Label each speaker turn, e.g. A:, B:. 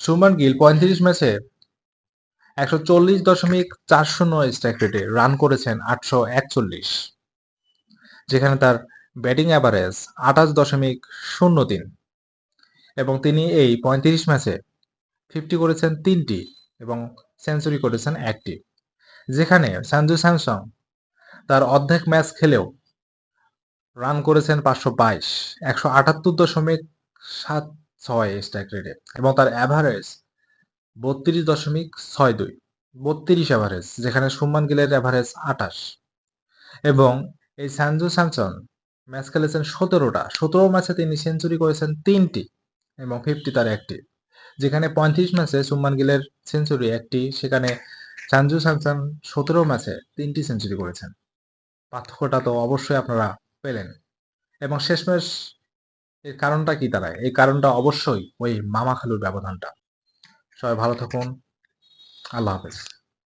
A: শুভমান গিল পঁয়ত্রিশ ম্যাচে একশো চল্লিশ দশমিক চার শূন্য স্ট্রাইক রেটে রান করেছেন আটশো একচল্লিশ, যেখানে তার ব্যাটিং অ্যাভারেজ আঠাশ দশমিক শূন্য তিন এবং তিনি এই পঁয়ত্রিশ ম্যাচে ফিফটি করেছেন তিনটি এবং সেঞ্চুরি করেছেন একটি, যেখানে সঞ্জু স্যামসং তার অর্ধেক ম্যাচ খেলেও রান করেছেন পাঁচশো বাইশ, একশো আটাত্তর দশমিক সাত ছয় স্ট্রাইক রেটে এবং তার অ্যাভারেজ বত্রিশ দশমিক ছয় দুই, বত্রিশ অ্যাভারেজ যেখানে সুমান গিলের অ্যাভারেজ আঠাশ। এবং এই সঞ্জু স্যামসন ম্যাচ খেলেছেন সতেরোটা, সতেরো ম্যাচে তিনি সেঞ্চুরি করেছেন তিনটি এবং ফিফটি তার একটি। যেখানে পঁয়ত্রিশ ম্যাচে সুমান গিলের সেঞ্চুরি একটি, সেখানে সঞ্জু স্যামসন সতেরো ম্যাচে তিনটি সেঞ্চুরি করেছেন। পার্থক্যটা তো অবশ্যই আপনারা পেলেন। এবং শেষমেশ এর কারণটা কি দাঁড়ায় এই কারণটা অবশ্যই ওই মামা খালুর ব্যবধানটা। সবাই ভালো থাকুন। আল্লাহ হাফেজ।